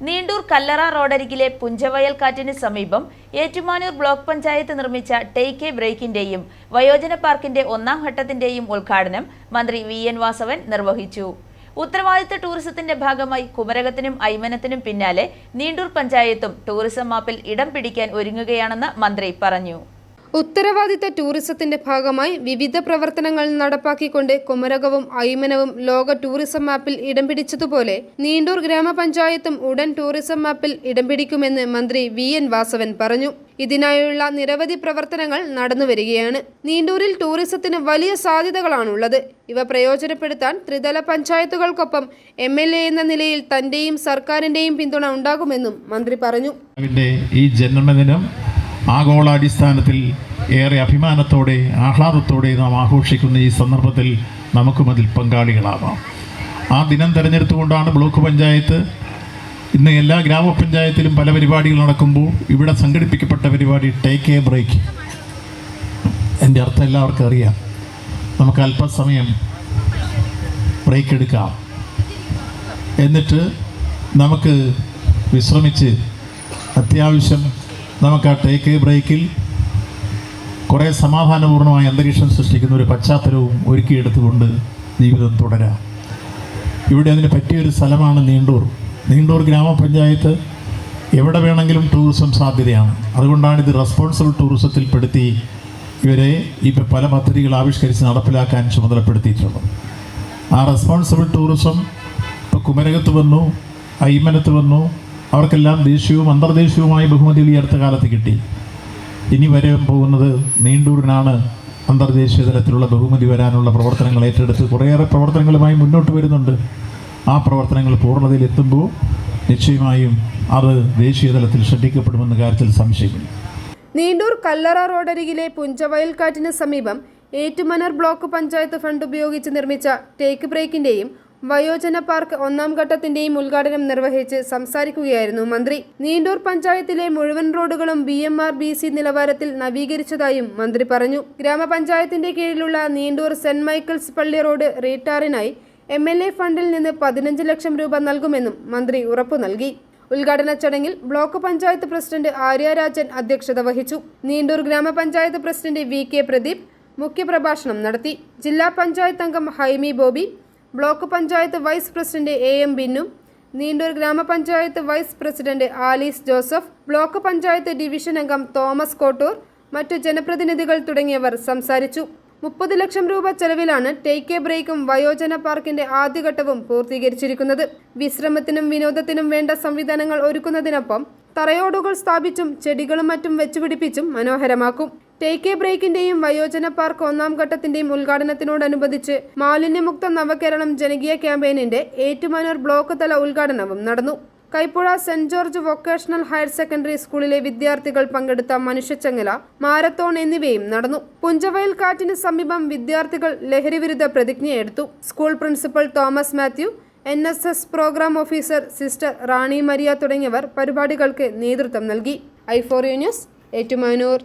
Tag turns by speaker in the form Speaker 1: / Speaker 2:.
Speaker 1: നീണ്ടൂർ കല്ലറ റോഡരികിലെ പുഞ്ചവയൽ കാറ്റിന് സമീപം ഏറ്റുമാനൂർ ബ്ലോക്ക് പഞ്ചായത്ത് നിർമ്മിച്ച ടേക്ക് എ ബ്രേക്കിന്റെയും വയോജന പാർക്കിന്റെ ഒന്നാം ഘട്ടത്തിന്റെയും ഉദ്ഘാടനം മന്ത്രി വി എൻ വാസവൻ നിർവഹിച്ചു. ഉത്തരവാദിത്ത ടൂറിസത്തിന്റെ ഭാഗമായി കുമരകത്തിനും ഐമനത്തിനും പിന്നാലെ നീണ്ടൂർ പഞ്ചായത്തും ടൂറിസം മാപ്പിൽ ഇടം പിടിക്കാൻ ഒരുങ്ങുകയാണെന്ന് മന്ത്രി പറഞ്ഞു.
Speaker 2: ഉത്തരവാദിത്ത ടൂറിസത്തിന്റെ ഭാഗമായി വിവിധ പ്രവർത്തനങ്ങൾ നടപ്പാക്കിക്കൊണ്ട് കുമരകവും ഐമനവും ലോക ടൂറിസം മാപ്പിൽ ഇടം പിടിച്ചതുപോലെ നീണ്ടൂർ ഗ്രാമപഞ്ചായത്തും ഉടൻ ടൂറിസം മാപ്പിൽ ഇടം പിടിക്കുമെന്ന് മന്ത്രി വി. എൻ. വാസവൻ പറഞ്ഞു. ഇതിനായുള്ള നിരവധി പ്രവർത്തനങ്ങൾ നടന്നുവരികയാണ് നീണ്ടൂരിൽ ടൂറിസത്തിന് വലിയ സാധ്യതകളാണുള്ളത്. ഇവ പ്രയോജനപ്പെടുത്താൻ ത്രിതല പഞ്ചായത്തുകൾക്കൊപ്പം എം. എൽ. എ. എന്ന നിലയിൽ തന്റെയും സർക്കാരിന്റെയും പിന്തുണ ഉണ്ടാകുമെന്നും മന്ത്രി പറഞ്ഞു.
Speaker 3: ഈ ജന്മദിനം ആഗോളാടിസ്ഥാനത്തിൽ ഏറെ അഭിമാനത്തോടെ ആഹ്ലാദത്തോടെ നാം ആഘോഷിക്കുന്ന ഈ സന്ദർഭത്തിൽ നമുക്കും അതിൽ പങ്കാളികളാവാം. ആ ദിനം തിരഞ്ഞെടുത്തുകൊണ്ടാണ് ബ്ലോക്ക് പഞ്ചായത്ത് ഇന്ന് എല്ലാ ഗ്രാമപഞ്ചായത്തിലും പല പരിപാടികൾ നടക്കുമ്പോൾ ഇവിടെ സംഘടിപ്പിക്കപ്പെട്ട പരിപാടി ടേക്ക് എ ബ്രേക്ക്. എന്റെ അർത്ഥം എല്ലാവർക്കും അറിയാം. നമുക്ക് അല്പസമയം ബ്രേക്ക് എടുക്കാം. എന്നിട്ട് നമുക്ക് വിശ്രമിച്ച് അത്യാവശ്യം നമുക്ക് ആ ടേക്ക് ബ്രേക്കിൽ കുറേ സമാധാനപൂർണമായ അന്തരീക്ഷം സൃഷ്ടിക്കുന്ന ഒരു പശ്ചാത്തലവും ഒരുക്കിയെടുത്തുകൊണ്ട് ജീവിതം തുടരാം. ഇവിടെ അതിന് പറ്റിയൊരു സ്ഥലമാണ് നീണ്ടൂർ. നീണ്ടൂർ ഗ്രാമപഞ്ചായത്ത് എവിടെ വേണമെങ്കിലും ടൂറിസം സാധ്യതയാണ്. അതുകൊണ്ടാണ് ഇത് റെസ്പോൺസിബിൾ ടൂറിസത്തിൽപ്പെടുത്തി ഇവരെ ഇപ്പം പല പദ്ധതികൾ ആവിഷ്കരിച്ച് നടപ്പിലാക്കാൻ ചുമതലപ്പെടുത്തിയിട്ടുള്ളത്. ആ റെസ്പോൺസിബിൾ ടൂറിസം ഇപ്പോൾ കുമരകത്ത് വന്നു ഐമനത്ത് വന്നു അവർക്കെല്ലാം ദേശീയവും അന്തർദേശീയവുമായ ബഹുമതികൾ ഈ അടുത്ത കാലത്ത് കിട്ടി. ഇനി വരാൻ പോകുന്നത് നീണ്ടൂരിനാണ്. അന്തർദേശീയ തലത്തിലുള്ള ബഹുമതി വരാനുള്ള പ്രവർത്തനങ്ങൾ ഏറ്റെടുത്ത് കുറേയേറെ പ്രവർത്തനങ്ങളുമായി മുന്നോട്ട് വരുന്നുണ്ട്. ആ പ്രവർത്തനങ്ങൾ പൂർണതയിൽ എത്തുമ്പോൾ നിശ്ചയമായും അത് ദേശീയ തലത്തിൽ ശ്രദ്ധിക്കപ്പെടുമെന്ന കാര്യത്തിൽ സംശയമില്ല.
Speaker 2: നീണ്ടൂർ കല്ലറ റോഡരികിലെ പുഞ്ചവയൽക്കാറ്റിന് സമീപം ഏറ്റുമനർ ബ്ലോക്ക് പഞ്ചായത്ത് ഫണ്ട് ഉപയോഗിച്ച് നിർമ്മിച്ച ടേക്ക് ബ്രേക്കിന്റെയും വയോജന പാർക്ക് ഒന്നാം ഘട്ടത്തിന്റെയും ഉദ്ഘാടനം നിർവഹിച്ച് സംസാരിക്കുകയായിരുന്നു മന്ത്രി. നീണ്ടൂർ പഞ്ചായത്തിലെ മുഴുവൻ റോഡുകളും B M R B C നിലവാരത്തിൽ നവീകരിച്ചതായും മന്ത്രി പറഞ്ഞു. ഗ്രാമപഞ്ചായത്തിന്റെ കീഴിലുള്ള നീണ്ടൂർ സെന്റ് മൈക്കിൾസ് പള്ളി റോഡ് റീടാറിനായി എം എൽ എ ഫണ്ടിൽ നിന്ന് പതിനഞ്ച് ലക്ഷം രൂപ നൽകുമെന്നും മന്ത്രി ഉറപ്പു നൽകി. ഉദ്ഘാടന ചടങ്ങിൽ ബ്ലോക്ക് പഞ്ചായത്ത് പ്രസിഡന്റ് ആര്യ രാജൻ അധ്യക്ഷത വഹിച്ചു. നീണ്ടൂർ ഗ്രാമപഞ്ചായത്ത് പ്രസിഡന്റ് വി കെ പ്രദീപ് മുഖ്യപ്രഭാഷണം നടത്തി. ജില്ലാ പഞ്ചായത്ത് അംഗം Haimi Bobby block panchayat vice president A M Binnu Neendoor ഗ്രാമപഞ്ചായത്ത് vice president Alice Joseph block panchayat division അംഗം തോമസ് കോട്ടൂർ മറ്റു ജനപ്രതിനിധികൾ തുടങ്ങിയവർ സംസാരിച്ചു. മുപ്പത് ലക്ഷം രൂപ ചെലവിലാണ് ടേക്ക് എ ബ്രേക്കും വയോജന പാർക്കിന്റെ ആദ്യഘട്ടവും പൂർത്തീകരിച്ചിരിക്കുന്നത്. വിശ്രമത്തിനും വിനോദത്തിനും വേണ്ട സംവിധാനങ്ങൾ ഒരുക്കുന്നതിനൊപ്പം തറയോടുകൾ സ്ഥാപിച്ചും ചെടികളും മറ്റും വെച്ചുപിടിപ്പിച്ചും മനോഹരമാക്കും. ടേക്ക് എ ബ്രേക്കിന്റെയും വയോജന പാർക്ക് ഒന്നാം ഘട്ടത്തിന്റെയും ഉദ്ഘാടനത്തിനോടനുബന്ധിച്ച് മാലിന്യമുക്ത നവകേരളം ജനകീയ ക്യാമ്പയിനിന്റെ ഏറ്റുമാനൂർ ബ്ലോക്ക് തല ഉദ്ഘാടനവും നടന്നു. Kaipuzha saint George vocational higher secondary സ്കൂളിലെ വിദ്യാർത്ഥികൾ പങ്കെടുത്ത മനുഷ്യച്ചങ്ങല മാരത്തോൺ എന്നിവയും നടന്നു. പുഞ്ചവയൽ കാറ്റിന് സമീപം വിദ്യാർത്ഥികൾ ലഹരിവിരുദ്ധ പ്രതിജ്ഞയെടുത്തു school principal Thomas Mathew N S S programme officer sister Rani Maria തുടങ്ങിയവർ പരിപാടികൾക്ക് നേതൃത്വം നൽകി. I four news Ettumanoor.